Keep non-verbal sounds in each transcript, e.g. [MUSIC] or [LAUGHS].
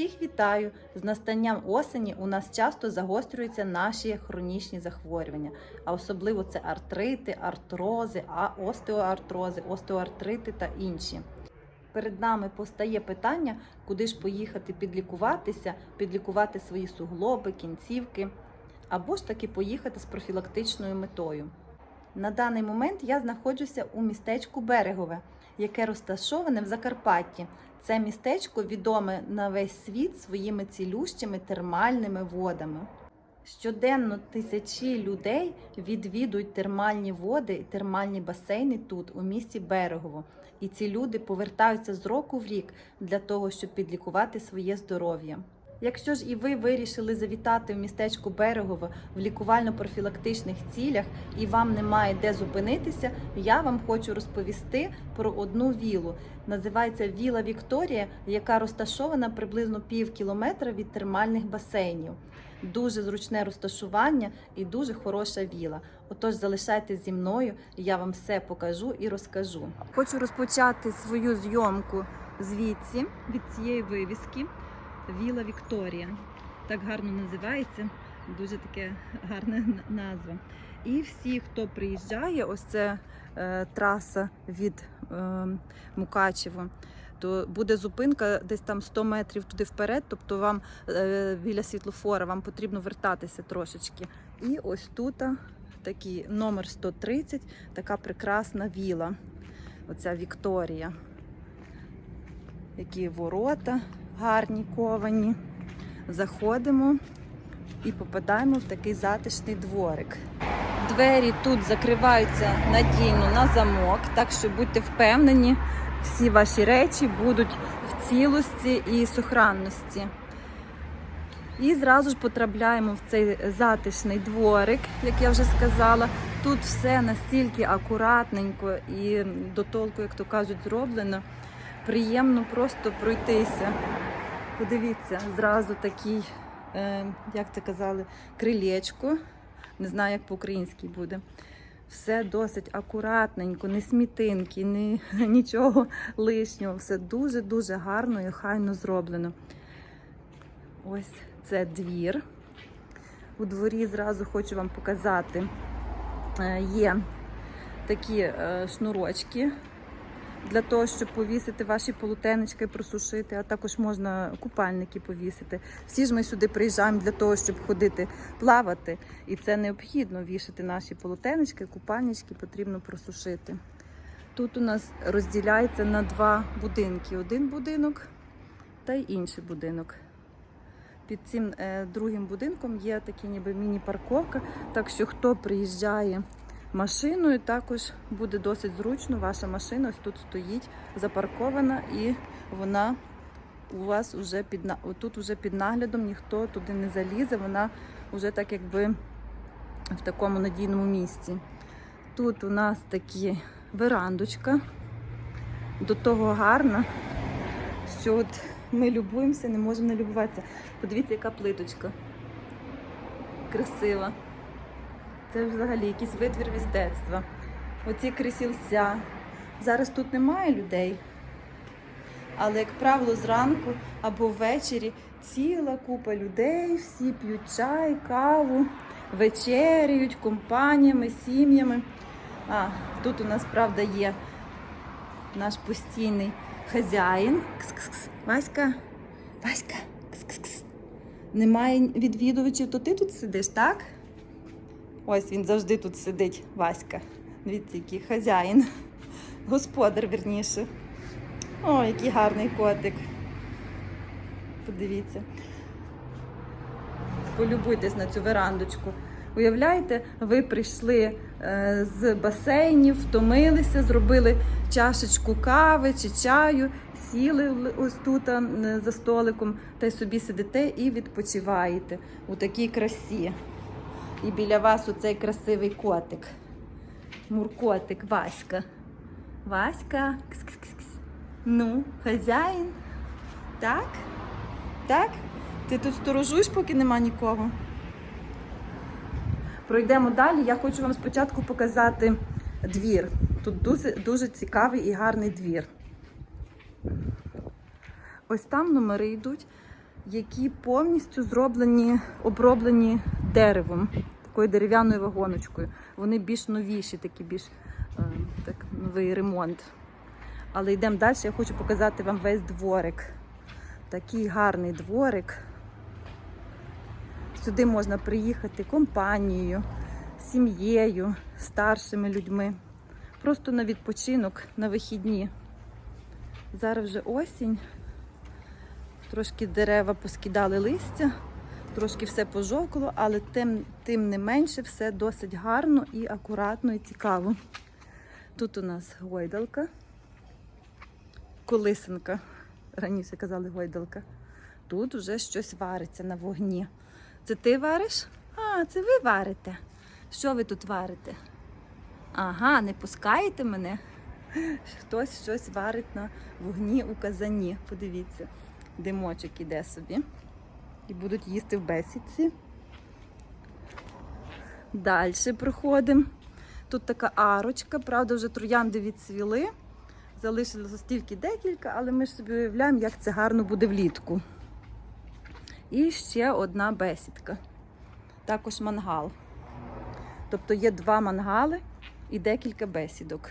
Всіх вітаю! З настанням осені у нас часто загострюються наші хронічні захворювання, а особливо це артрити, артрози, а остеоартрози, остеоартрити та інші. Перед нами постає питання, куди ж поїхати підлікуватися, підлікувати свої суглоби, кінцівки, або ж таки поїхати з профілактичною метою. На даний момент я знаходжуся у містечку Берегове, яке розташоване в Закарпатті. Це містечко відоме на весь світ своїми цілющими термальними водами. Щоденно тисячі людей відвідують термальні води і термальні басейни тут, у місті Берегово. І ці люди повертаються з року в рік для того, щоб підлікувати своє здоров'я. Якщо ж і ви вирішили завітати в містечко Берегово в лікувально-профілактичних цілях і вам немає де зупинитися, я вам хочу розповісти про одну вілу. Називається Віла Вікторія, яка розташована приблизно пів кілометра від термальних басейнів. Дуже зручне розташування і дуже хороша віла. Отож, залишайтесь зі мною, я вам все покажу і розкажу. Хочу розпочати свою зйомку звідси, від цієї вивіски. Віла Вікторія. Так гарно називається, дуже таке гарна назва. І всі, хто приїжджає, ось це е, траса від е, Мукачево, то буде зупинка десь там 100 метрів туди вперед, тобто вам е, біля світлофора вам потрібно вертатися трошечки. І ось тут такий номер 130, така прекрасна віла. Оця Вікторія. Які ворота гарні ковані. Заходимо і попадаємо в такий затишний дворик. Двері тут закриваються надійно на замок, так що будьте впевнені, всі ваші речі будуть в цілості і сохранності. І зразу ж потрапляємо в цей затишний дворик, як я вже сказала. Тут все настільки акуратненько і до толку, як то кажуть, зроблено. Приємно просто пройтися. Подивіться, зразу такий, е, як це казали, крилечко. Не знаю, як по-українськи буде. Все досить акуратненько, не смітинки, ні, [LAUGHS] нічого лишнього. Все дуже-дуже гарно і хайно зроблено. Ось це двір. У дворі зразу хочу вам показати. Е, Є такі е, шнурочки для того, щоб повісити ваші полотенечки, просушити, а також можна купальники повісити. Всі ж ми сюди приїжджаємо для того, щоб ходити плавати, і це необхідно вішати наші полотенечки, купальнички потрібно просушити. Тут у нас розділяється на два будинки: один будинок та й інший будинок. Під цим е, другим будинком є такі ніби міні-парковка, так що хто приїжджає машиною, також буде досить зручно. Ваша машина ось тут стоїть запаркована і вона у вас вже під тут вже під наглядом, ніхто туди не залізе, вона вже так якби в такому надійному місці. Тут у нас такі верандочка, до того гарна, що от ми любуємося, не можемо не любуватися. Подивіться, яка плиточка. Красива. Це взагалі якийсь витвір мистецтва. Оці крісільця. Зараз тут немає людей. Але, як правило, зранку або ввечері ціла купа людей, всі п'ють чай, каву, вечеряють компаніями, сім'ями. А, тут у нас, правда, є наш постійний хазяїн. Кс-кс-кс. Васька, Васька, кс-кс-кс. Немає відвідувачів, то ти тут сидиш, так? Ось він завжди тут сидить, Васька. Дивіться, який хазяїн. Господар, вірніше. О, який гарний котик. Подивіться. Полюбуйтесь на цю верандочку. Уявляєте, ви прийшли е, з басейнів, втомилися, зробили чашечку кави чи чаю, сіли ось тут за столиком та й собі сидите і відпочиваєте у такій красі. І біля вас оцей красивий котик. Муркотик, Васька. Васька. Кс-кс-кс-кс. Ну, хазяїн. Так? Так? Ти тут сторожуєш, поки нема нікого. Пройдемо далі. Я хочу вам спочатку показати двір. Тут дуже, дуже цікавий і гарний двір. Ось там номери йдуть. які повністю зроблені, оброблені деревом, такою дерев'яною вагоночкою. Вони більш новіші, такі більш е, так, новий ремонт. Але йдемо далі, я хочу показати вам весь дворик. Такий гарний дворик. Сюди можна приїхати компанією, сім'єю, старшими людьми. Просто на відпочинок, на вихідні. Зараз вже осінь. Трошки дерева поскидали листя, трошки все пожовкло, але тим, тим не менше все досить гарно і акуратно і цікаво. Тут у нас гойдалка, колисинка. Раніше казали гойдалка. Тут вже щось вариться на вогні. Це ти вариш? А, це ви варите. Що ви тут варите? Ага, не пускаєте мене? Хтось щось варить на вогні у казані. Подивіться, димочок іде собі. І будуть їсти в бесідці. Далі проходимо. Тут така арочка, правда, вже троянди відцвіли. Залишилося тільки декілька, але ми ж собі уявляємо, як це гарно буде влітку. І ще одна бесідка. Також мангал. Тобто є два мангали і декілька бесідок.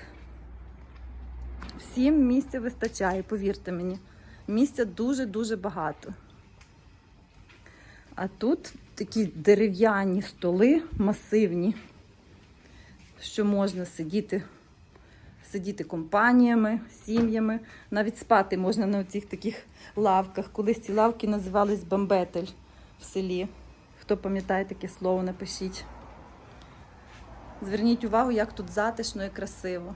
Всім місця вистачає, повірте мені. Місця дуже-дуже багато. А тут такі дерев'яні столи, масивні, що можна сидіти, сидіти компаніями, сім'ями. Навіть спати можна на цих таких лавках. Колись ці лавки називались бамбетель в селі. Хто пам'ятає таке слово, напишіть. Зверніть увагу, як тут затишно і красиво.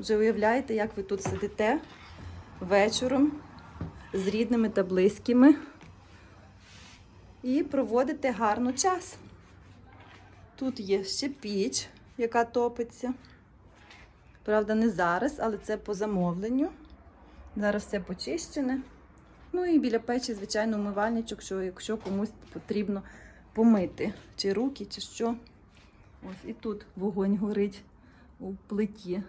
Вже уявляєте, як ви тут сидите вечором з рідними та близькими і проводите гарно час. Тут є ще піч, яка топиться. Правда, не зараз, але це по замовленню. Зараз все почищене. Ну і біля печі, звичайно, умивальничок, що якщо комусь потрібно помити, чи руки, чи що. Ось і тут вогонь горить у плиті.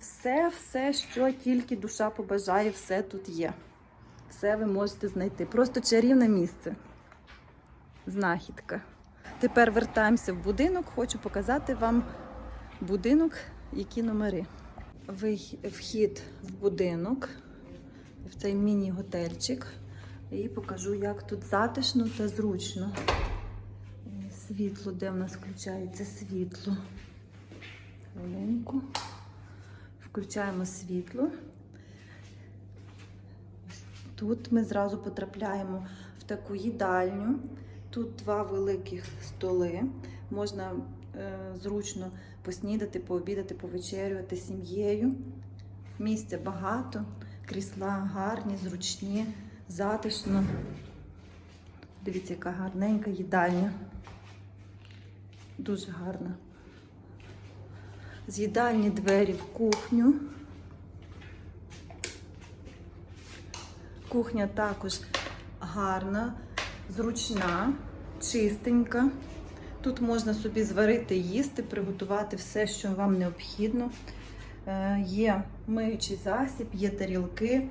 Все, все, що тільки душа побажає, все тут є. Все ви можете знайти. Просто чарівне місце. Знахідка. Тепер вертаємося в будинок. Хочу показати вам будинок, які номери. Вхід в будинок, в цей міні-готельчик. І покажу, як тут затишно та зручно. Світло, де в нас включається світло. Хвилинку. Включаємо світло. Тут ми зразу потрапляємо в таку їдальню. Тут два великих столи. Можна е, зручно поснідати, пообідати, повечерювати сім'єю. Місця багато, крісла гарні, зручні, затишно. Дивіться, яка гарненька їдальня. Дуже гарна. З їдальні двері в кухню. Кухня також гарна, зручна, чистенька. Тут можна собі зварити, їсти, приготувати все, що вам необхідно. Е, Є миючий засіб, є тарілки,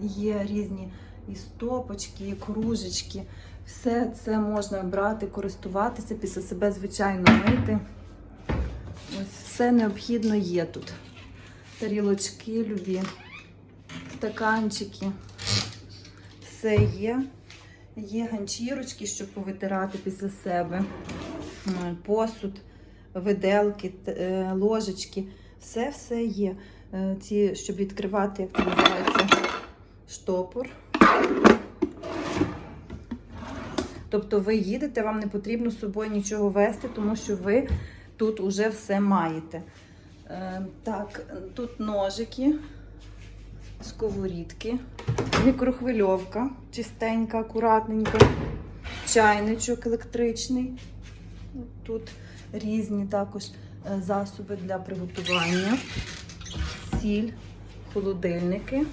є різні і стопочки, і кружечки. Все це можна брати, користуватися, після себе, звичайно, мити. Ось все необхідно є тут. Тарілочки любі, стаканчики. Все є. Є ганчірочки, щоб повитирати після себе. Посуд, виделки, е, ложечки. Все все є. Е, Ці, щоб відкривати, як це називається, штопор. Тобто ви їдете, вам не потрібно з собою нічого вести, тому що ви тут уже все маєте. Е, так, тут ножики, сковорідки, мікрохвильовка, чистенька, акуратненька, чайничок електричний. Тут різні також е, засоби для приготування, сіль, холодильники.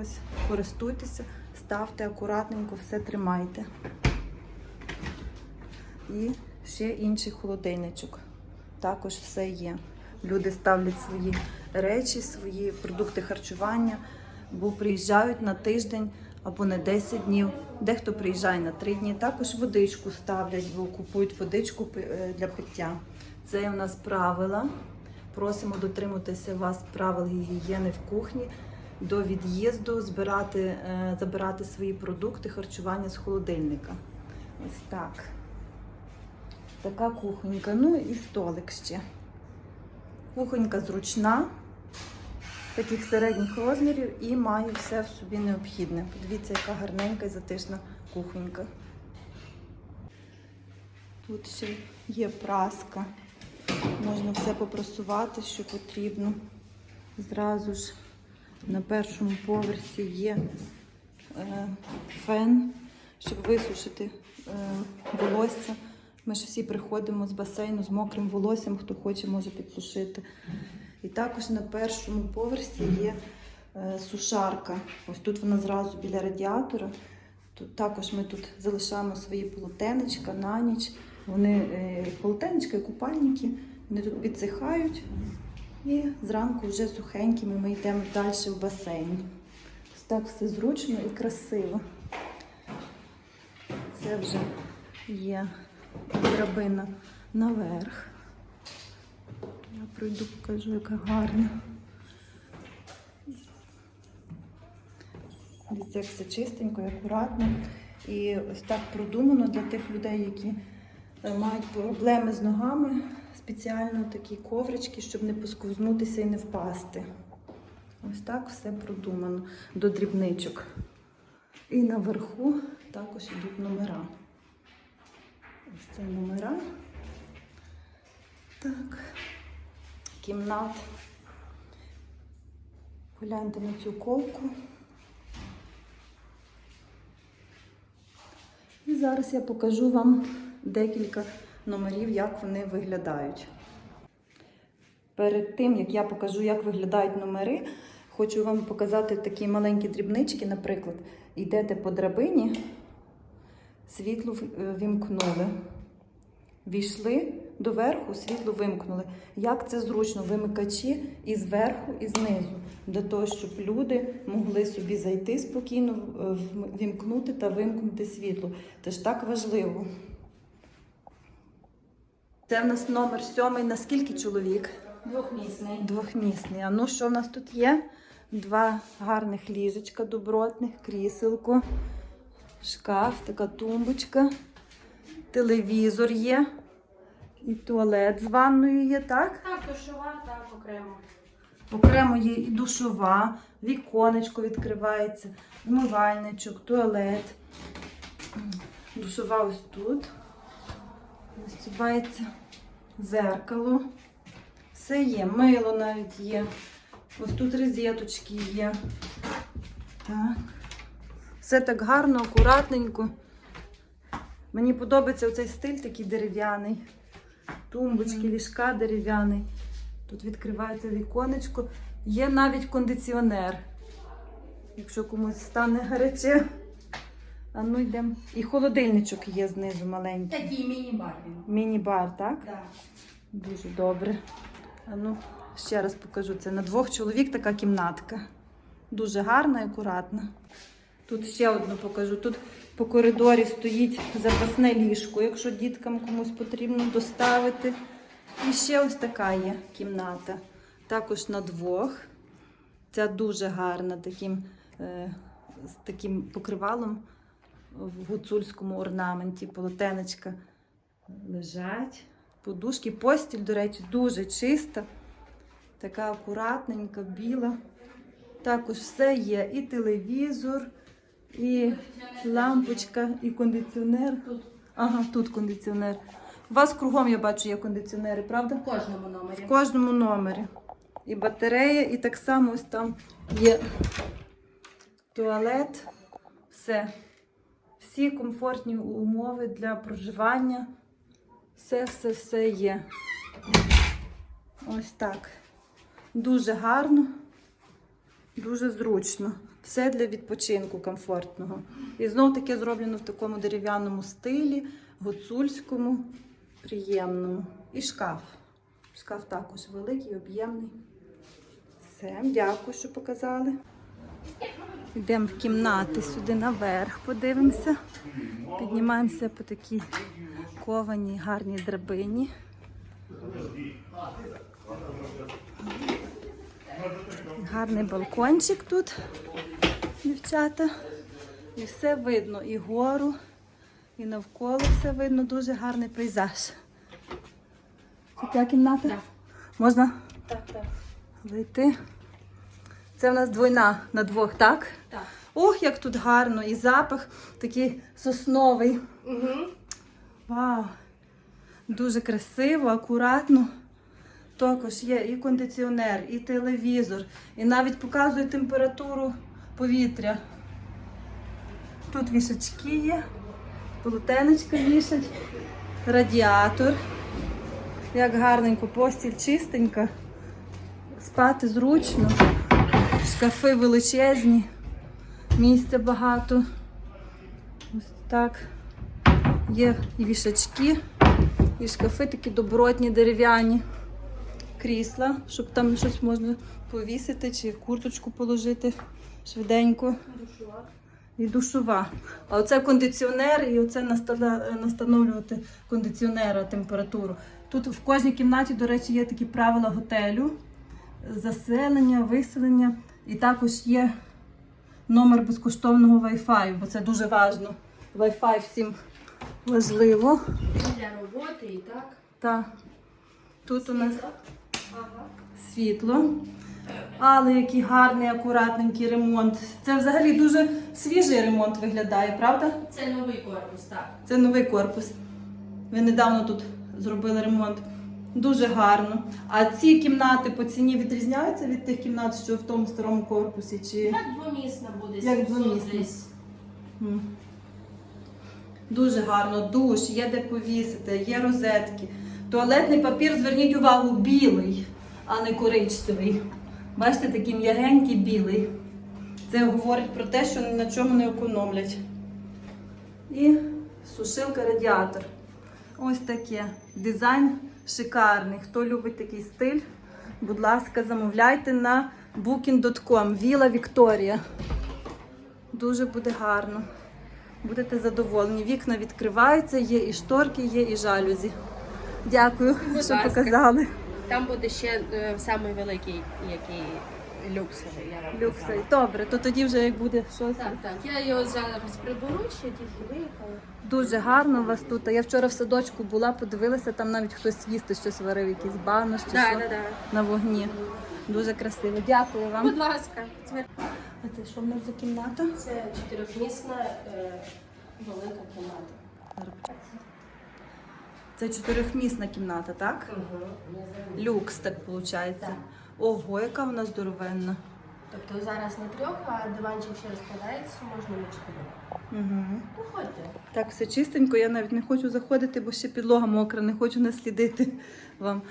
Ось, користуйтеся, ставте акуратненько, все тримайте. І ще інший холодильничок. Також все є. Люди ставлять свої речі, свої продукти харчування, бо приїжджають на тиждень або на 10 днів. Дехто приїжджає на 3 дні. Також водичку ставлять, бо купують водичку е, для пиття. Це у нас правила. Просимо дотримуватися вас правил гігієни в кухні. До від'їзду збирати, е, забирати свої продукти харчування з холодильника. Ось так. Така кухонька. Ну і столик ще. Кухонька зручна, таких середніх розмірів і має все в собі необхідне. Подивіться, яка гарненька і затишна кухонька. Тут ще є праска. Можна все попросувати, що потрібно. Зразу ж на першому поверсі є е, фен, щоб висушити е, волосся. Ми ж всі приходимо з басейну з мокрим волоссям, хто хоче, може підсушити. І також на першому поверсі є е, сушарка. Ось тут вона зразу біля радіатора. Тут також ми тут залишаємо свої полотенечка на ніч. Вони е, полотенечка і купальники, вони тут підсихають. І зранку вже сухенькими ми йдемо далі в басейн. Ось так все зручно і красиво. Це вже є драбина наверх. Пройду, покажу, яка гарна. Дивіться, як все чистенько і акуратно. І ось так продумано для тих людей, які е, мають проблеми з ногами. Спеціально такі коврички, щоб не посковзнутися і не впасти. Ось так все продумано до дрібничок. І наверху також йдуть номера. Ось це номера. Так. Кімнат. Погляньте на цю ковку. І зараз я покажу вам декілька номерів, як вони виглядають. Перед тим, як я покажу, як виглядають номери, хочу вам показати такі маленькі дрібнички. Наприклад, йдете по драбині, світло е, вімкнули. Війшли доверху, світло вимкнули. Як це зручно? Вимикачі і зверху, і знизу, для того, щоб люди могли собі зайти спокійно, е, вімкнути та вимкнути світло. Це ж так важливо. Це в нас номер сьомий. На скільки чоловік? Двохмісний. Двохмісний. А ну що в нас тут є? Два гарних ліжечка добротних, кріселко, шкаф, така тумбочка, телевізор є. І туалет з ванною є, так? Так, душова, так, окремо. Окремо є і душова, віконечко відкривається, вмивальничок, туалет. Душова ось тут. Настібається зеркало. Все є, мило навіть є. Ось тут розеточки є. Так. Все так гарно, акуратненько. Мені подобається оцей стиль такий дерев'яний. Тумбочки, ліжка дерев'яний. Тут відкривається віконечко. Є навіть кондиціонер. Якщо комусь стане гаряче. А ну йдемо. І холодильничок є знизу маленький. Такий міні-бар. Міні-бар, так? Так. Дуже добре. А ну, ще раз покажу. Це на двох чоловік така кімнатка. Дуже гарна і акуратна. Тут ще одну покажу. Тут по коридорі стоїть запасне ліжко, якщо діткам комусь потрібно доставити. І ще ось така є кімната. Також на двох. Ця дуже гарна, таким, е, з таким покривалом в гуцульському орнаменті. Полотенечка лежать. Подушки, постіль, до речі, дуже чиста, така акуратненька, біла. Також все є. І телевізор, і лампочка, і кондиціонер. Ага, тут кондиціонер. У вас кругом я бачу є кондиціонери, правда? в кожному номері. В кожному номері. І батарея, і так само ось там є туалет. Все. Всі комфортні умови для проживання. Все, все, все є. Ось так. Дуже гарно, дуже зручно. Все для відпочинку комфортного. І знов таки зроблено в такому дерев'яному стилі, гуцульському, приємному. І шкаф. Шкаф також великий, об'ємний. Все, дякую, що показали. Йдемо в кімнати сюди наверх, подивимося. Піднімаємося по такій кованій гарній драбині. Гарний балкончик тут, дівчата. І все видно, і гору, і навколо все видно, дуже гарний пейзаж. Це твоя кімната? Так. Можна Так, так. зайти? Це в нас двойна на двох, так? Так. Ох, як тут гарно! І запах такий сосновий. Угу. Вау! Дуже красиво, акуратно. Також є і кондиціонер, і телевізор, і навіть показує температуру повітря. Тут вішачки є, полотенечка вішать, радіатор. Як гарненько, постіль чистенька, спати зручно, шкафи величезні, місця багато. Ось так. Є і вішачки, і шкафи такі добротні, дерев'яні, крісла, щоб там щось можна повісити чи курточку положити швиденько. І душова. А оце кондиціонер, і оце настановлювати кондиціонера температуру. Тут в кожній кімнаті, до речі, є такі правила готелю: заселення, виселення. І також є номер безкоштовного Wi-Fi, бо це дуже важливо. Wi-Fi всім важливо. Для роботи і так. Та тут у нас Ага. світло. Але який гарний, акуратненький ремонт. Це взагалі дуже свіжий ремонт виглядає, правда? Це новий корпус, так. Це новий корпус. Ви недавно тут зробили ремонт. Дуже гарно. А ці кімнати по ціні відрізняються від тих кімнат, що в тому старому корпусі? Чи... Як двомісна буде, Як 700 двомісна. Дуже гарно, душ, є де повісити, є розетки. Туалетний папір, зверніть увагу, білий, а не коричневий. Бачите, такий м'ягенький білий. Це говорить про те, що ні на чому не економлять. І сушилка радіатор. Ось таке. Дизайн шикарний. Хто любить такий стиль, будь ласка, замовляйте на booking.com. Віла Вікторія. Дуже буде гарно. Будете задоволені. Вікна відкриваються, є і шторки, є і жалюзі. Дякую, Будь що ласка. показали. Там буде ще е, самий великий, який люксовий, я вам казала. Добре, то тоді вже як буде щось. Так, так. Я його зараз приберу, ще тільки виїхала. Дуже гарно у вас тут. Я вчора в садочку була, подивилася, там навіть хтось їсти щось варив, чи Так, що так, так. на вогні. Дуже красиво. Дякую вам. Будь ласка. Це- А це що в нас за кімната? Це чотирьохмісна е, велика кімната. Це чотирьохмісна кімната, так? Люкс, так виходить. Так. Ого, яка вона здоровенна. Тобто зараз не трьох, а диванчик ще розкладається, можна на чотирьох. Угу. Проходьте. Так, все чистенько, я навіть не хочу заходити, бо ще підлога мокра, не хочу наслідити вам.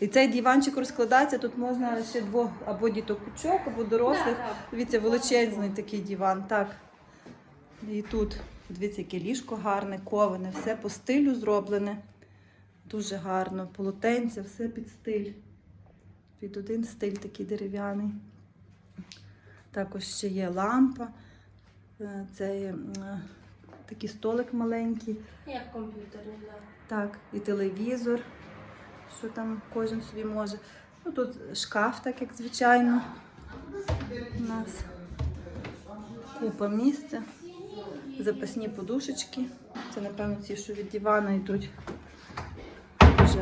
І цей диванчик розкладається, тут можна ще двох або діток-кучок, або дорослих. Да. Дивіться, величезний такий диван, так. І тут, дивіться, яке ліжко гарне, коване, все по стилю зроблене. Дуже гарно. Полотенця, все під стиль. Під один стиль такий дерев'яний. Також ще є лампа. Е, Це є е, такий столик маленький. Як комп'ютерний, да. Так, і телевізор, що там кожен собі може. Ну тут шкаф, так як звичайно. У нас купа місця. Запасні подушечки. Це, напевно, ці, що від дивана йдуть.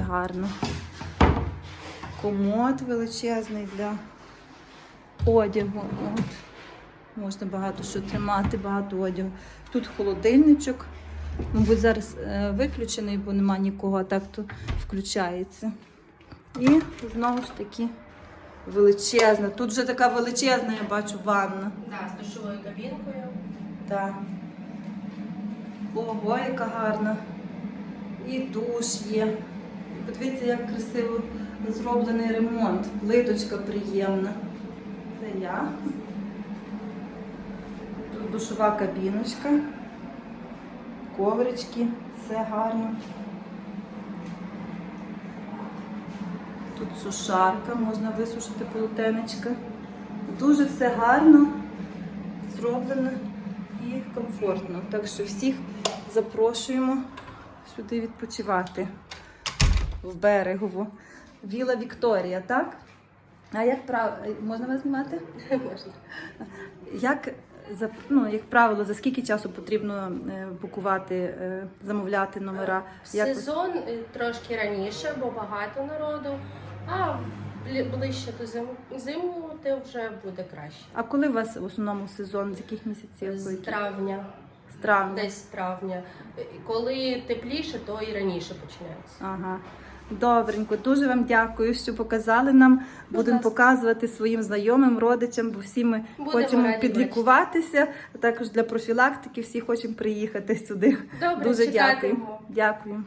Гарно. Комод величезний для одягу. От. Можна багато що тримати, багато одягу. Тут холодильничок. Мабуть, зараз е, виключений, бо нема нікого, а так то включається. І знову ж таки величезна. Тут вже така величезна, я бачу, ванна. Да, з душовою кабінкою. Так. Ого, яка гарна. І душ є. Подивіться, як красиво зроблений ремонт. Плиточка приємна. Це я. Тут душова кабіночка. Коврички, все гарно. Тут сушарка, можна висушити полотенечка. Дуже все гарно зроблено і комфортно. Так що всіх запрошуємо сюди відпочивати в берегову. Віла Вікторія, так? А як прав... можна вас знімати? Можна. Як, за- ну, як правило, за скільки часу потрібно е, букувати, е, замовляти номера? Як сезон е, трошки раніше, бо багато народу, а бли- ближче до зиму, зиму то вже буде краще. А коли у вас в основному сезон? З яких місяців? З травня, З травня. десь з травня. Е, Коли тепліше, то і раніше починається. Ага. Добренько, дуже вам дякую, що показали нам. Будемо показувати своїм знайомим, родичам, бо всі ми Будемо хочемо підлікуватися. Також для профілактики всі хочемо приїхати сюди. Добре, дуже дякую. Дякую.